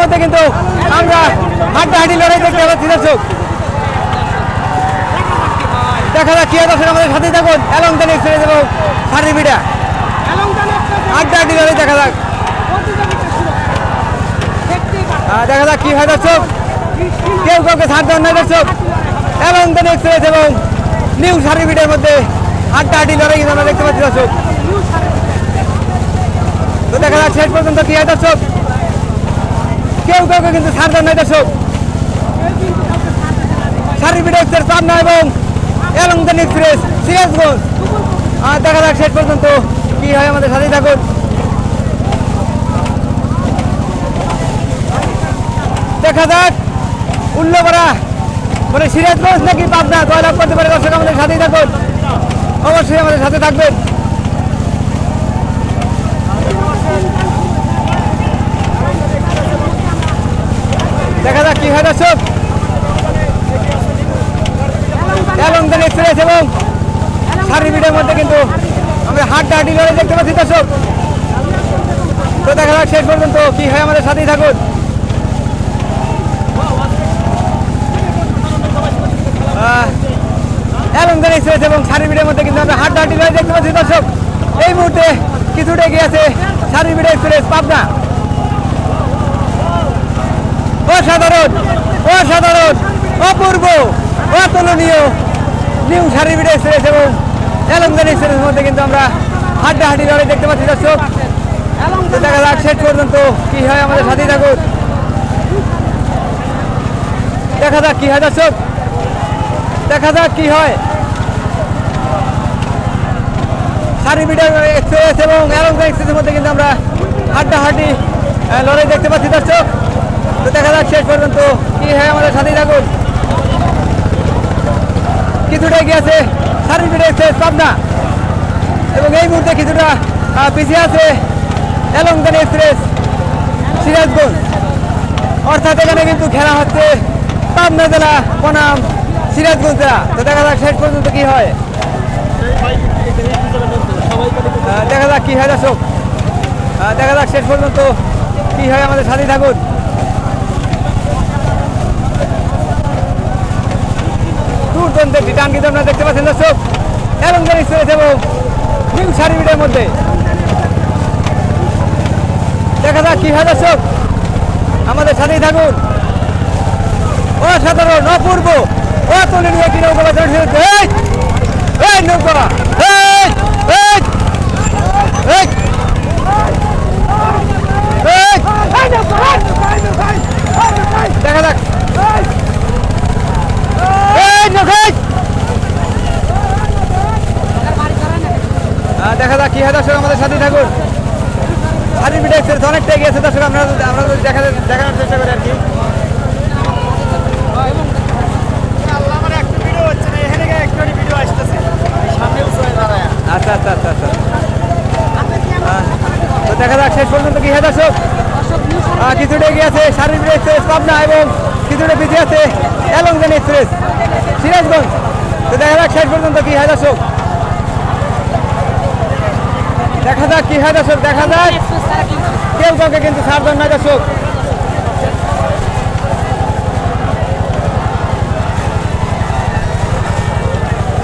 মধ্যে কিন্তু আমরা হাড্ডাহাড্ডি লড়াই দেখতে পাচ্ছি, দর্শক। দেখা যাক কি দর্শক, আমাদের সাথেই থাকুন। অ্যালং দ্য এক্সপ্রেস এবং সারি বিড়া। হাড্ডাহাড্ডি লড়াই দেখা যাক। দেখা যাক কি হয়, দর্শক। কেউ কাউকে ছাড় দেওয়ার নয় দর্শক। অ্যালং দ্য এক্সপ্রেস এবং নিউ সারি বিড়ের মধ্যে হাড্ডাহাড্ডি লড়াই কিন্তু আমরা দেখতে পাচ্ছি, দর্শক। তো দেখা যাক শেষ পর্যন্ত কি হয়, দর্শক। কেউ কাউকে কিন্তু ছাড় দেওয়ার নয় দর্শক। সারি বিড়ে এক্সপ্রেস পাবনা এবং দ্য এক্সপ্রেস সিরাজগঞ্জ। আর দেখা যাক শেষ পর্যন্ত কি হয় আমাদের সাথেই থাকুন। দেখা যাক, উল্লপাড়া মানে সিরাজগঞ্জ নাকি পাবনা জয়লাভ করতে পারে দর্শক আমাদের সাথেই থাকুন। অবশ্যই আমাদের সাথে থাকবেন দেখা যাক কি হয় দর্শক এবং এক্সপ্রেস এবং সারি বিটের মধ্যে কিন্তু আমরা হাড্ডা হাড্ডি লড়াই দেখতে পাচ্ছি, দর্শক। তো দেখা শেষ পর্যন্ত কি হয় আমাদের সাথেই থাকুন। অ্যালঙ্গার এক্সপ্রেস এবং সারিবিড়ের মধ্যে কিন্তু আমরা হাড্ডা হাড্ডি লড়াই দেখতে পাচ্ছি, দর্শক। এই মুহূর্তে কিছুটা এগিয়ে আছে সারিবিড়ে এক্সপ্রেস পাবনা। অসাধারণ অসাধারণ, অপূর্ব, অতুলনীয় নিউ সারিবিড়ে এক্সপ্রেস এবং অ্যালঙ্গার এক্সপ্রেসের মধ্যে কিন্তু আমরা হাড্ডা হাড্ডি লড়াই দেখতে পাচ্ছি, দর্শক। দেখা যাক শেষ পর্যন্ত কি হয় আমাদের সাথেই থাকুন। দেখা যাক কি হয়, দর্শক। দেখা যাক কি হয়। সারি মিটার এক্সপ্রেস এবং অ্যালঙ্গা এক্সপ্রেসের মধ্যে কিন্তু আমরা হাড্ডাহাড্ডি লড়াই দেখতে পাচ্ছি, দর্শক। তো দেখা যাক শেষ পর্যন্ত কি হয় আমাদের সাথেই থাকুন। কিছুটা এগিয়ে আছে সারি মিটার এক্সপ্রেস পাবনা। এবং এই মুহূর্তে কিছুটা পিছিয়ে আছে অ্যালঙ্গা এক্সপ্রেস সিরাজগঞ্জ। অর্থাৎ এখানে কিন্তু খেলা হচ্ছে পাবনা জেলা বনাম সিরাজগঞ্জ জেলা। তো দেখা যাক শেষ পর্যন্ত কি হয়। দেখা যাক কি হয় দর্শক। দেখা যাক শেষ পর্যন্ত কি হয় আমাদের সাথে থাকুন। একটি টান কিন্তু আপনারা দেখতে পাচ্ছেন দর্শক এবং এক্সপ্রেস এবং নিউ মধ্যে দেখা যাক কি হয় দর্শক আমাদের সাথেই থাকুন অসাধারণ অপূর্ব অতুলনীয় একটি নৌকা বাজার এই নৌকা দেখা যাক এই নৌকা এই। কি হয়, দর্শক, আমাদের সাথেই থাকুন। হাজির বিটা এক্সপ্রেস অনেকটাই গিয়েছে দর্শক আমরা আমরা দেখা দেখানোর চেষ্টা করি আর কি। দেখা যাক শেষ পর্যন্ত কি হয়, দর্শক। কিছুটা এগিয়ে আছে শারীরিক এক্সপ্রেস কিছুটা পিছিয়ে আছে এলংজেন এক্সপ্রেস তো দেখা যাক শেষ পর্যন্ত কি হয়, দর্শক। দেখা যাক কি হয় দর্শক দেখা যাক। কেউ কাউকে কিন্তু ছাড় দেন না দর্শক।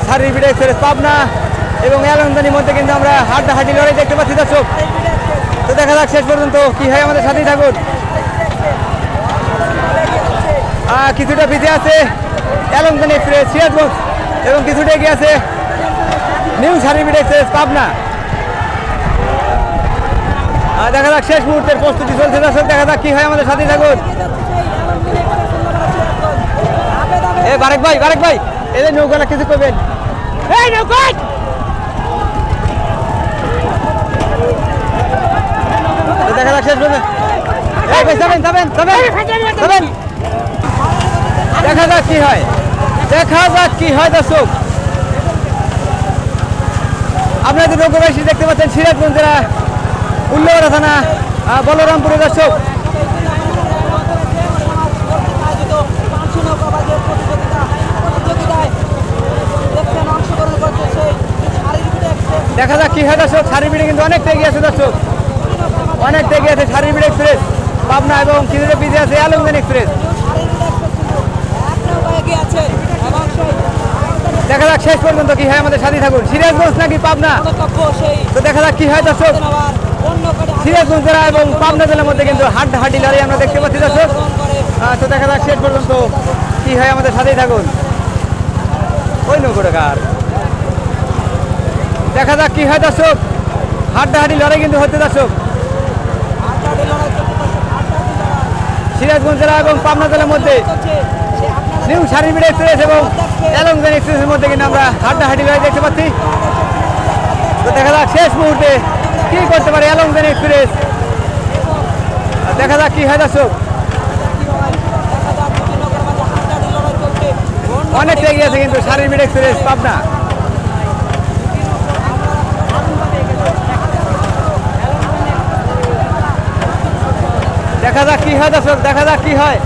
সারি পাবনা এবং এলংদানির মধ্যে কিন্তু আমরা হাড্ডাহাড্ডি লড়াই দেখতে পাচ্ছি দর্শক। তো দেখা যাক শেষ পর্যন্ত কি হয় আমাদের সাথেই থাকুন। আহ, কিছুটা পিছিয়ে আছে এলংদানি এক্সপ্রেস সিরাজগঞ্জ এবং কিছুটা এগিয়ে আছে নিউ সার্ভিস এক্সপ্রেস পাবনা। দেখা যাক শেষ মুহূর্তের প্রস্তুতি চলছে দর্শক, দেখা যাক কি হয় আমাদের সাথেই থাকুন। বারেক ভাই বারেক ভাই এদের নৌকাটা কিছু করবেন। দেখা যাক শেষ দেখা যাক কি হয়। দেখা যাক কি হয় দর্শক। যে নৌকাবাসী দেখতে পাচ্ছেন, সিরাজগঞ্জ জেলা উল্লেখরা থানা বলরামপুরের দর্শক। দেখা যাক কি হয় দর্শক, সারি বিড়ে কিন্তু অনেকটা এগিয়ে আছে দর্শক। অনেকটা এগিয়ে আছে সারি বিড়ে এক্সপ্রেস, পাবনা এবং কিছুটা পিছিয়ে আছে আলমগঞ্জ এক্সপ্রেস। দেখা যাক শেষ পর্যন্ত কি হয় আমাদের সাথে থাকুন সিরাজগঞ্জ নাকি পাবনা? তো দেখা যাক কি হয় দর্শক। সিরাজগঞ্জ জেলা এবং পাবনা জেলার মধ্যে কিন্তু হাড্ডাহাড্ডি লড়াই আমরা দেখতে পাচ্ছি, দর্শক। তো দেখা যাক শেষ পর্যন্ত কি হয় আমাদের সাথেই থাকুন। ওই নৌকোটাকার। দেখা যাক কি হয়, দর্শক। হাড্ডাহাড্ডি লড়াই কিন্তু হচ্ছে, দর্শক। সিরাজগঞ্জ জেলা এবং পাবনা জেলার মধ্যে নিউ সার্টিফিকেট এক্সপ্রেস এবং এলংগন এক্সপ্রেসের মধ্যে কিন্তু আমরা হাড্ডাহাড্ডি লড়াই দেখতে পাচ্ছি। তো দেখা যাক শেষ মুহূর্তে কি করতে পারে? এলংগন এক্সপ্রেস আর দেখা যাক কি হয় দর্শক। অনেকটা এগিয়ে আছে কিন্তু সার্টিফিকেট এক্সপ্রেস পাবনা। দেখা যাক কি হয় দর্শক, দেখা যাক কি হয়।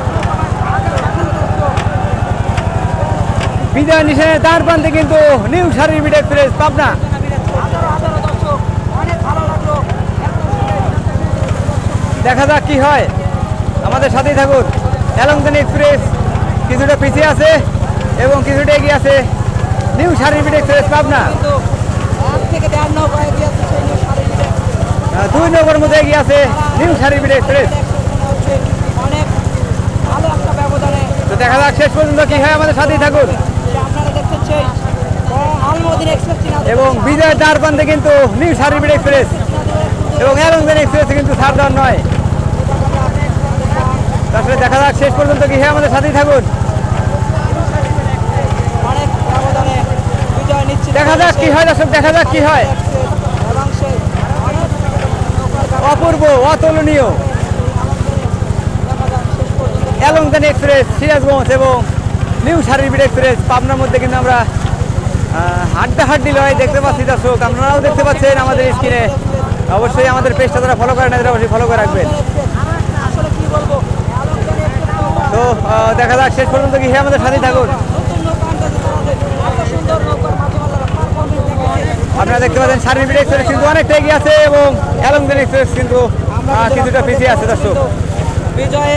বিজয় নিশানের তার প্রান্তে কিন্তু নিউ সার্টিফিকেট এক্সপ্রেস পাবনা। দেখা যাক কি হয়। আমাদের সাথেই থাকুন। এলংগন এক্সপ্রেস কিছুটা পিছিয়ে আছে এবং কিছুটা এগিয়ে আছে। New certificate express Pabna. দুই নম্বর মধ্যে এগিয়ে আছে নিউ সার্টিফিকেট এক্সপ্রেস। তো দেখা যাক শেষ পর্যন্ত কি হয় আমাদের সাথেই থাকুন। এবং বিজয় দ্বার প্রান্তে কিন্তু নিউ সার্টিফিকেট এক্সপ্রেস। এবং এলংগন এক্সপ্রেস কিন্তু ছাড় দেওয়ার নয়। তারপরে দেখা যাক শেষ পর্যন্ত কি হয় আমাদের সাথেই থাকুন। দেখা যাক কি হয় দর্শক দেখা যাক কি হয়। অপূর্ব অতুলনীয়। এলংগন এক্সপ্রেস সিরাজগঞ্জ এবং নিউ সার্টিফিকেট এক্সপ্রেস পাবনার মধ্যে কিন্তু আমরা আহ, হাড্ডাহাড্ডি লড়াই দেখতে পাচ্ছি দর্শক। আপনারাও দেখতে পাচ্ছেন আমাদের স্ক্রিনে। অবশ্যই আমাদের পেজটা তারা ফলো করেন এদের অবশ্যই ফলো করে রাখবেন। তো দেখা যাক, শেষ পর্যন্ত কি আমাদের সাথেই থাকুন। তারা আপনারা দেখতে পাচ্ছেন সার্টিফিকেট এক্সপ্রেস কিন্তু অনেকটা এগিয়ে আছে এবং এলংগন এক্সপ্রেস কিন্তু কিছুটা পিছিয়ে আছে, দর্শক। বিজয়ের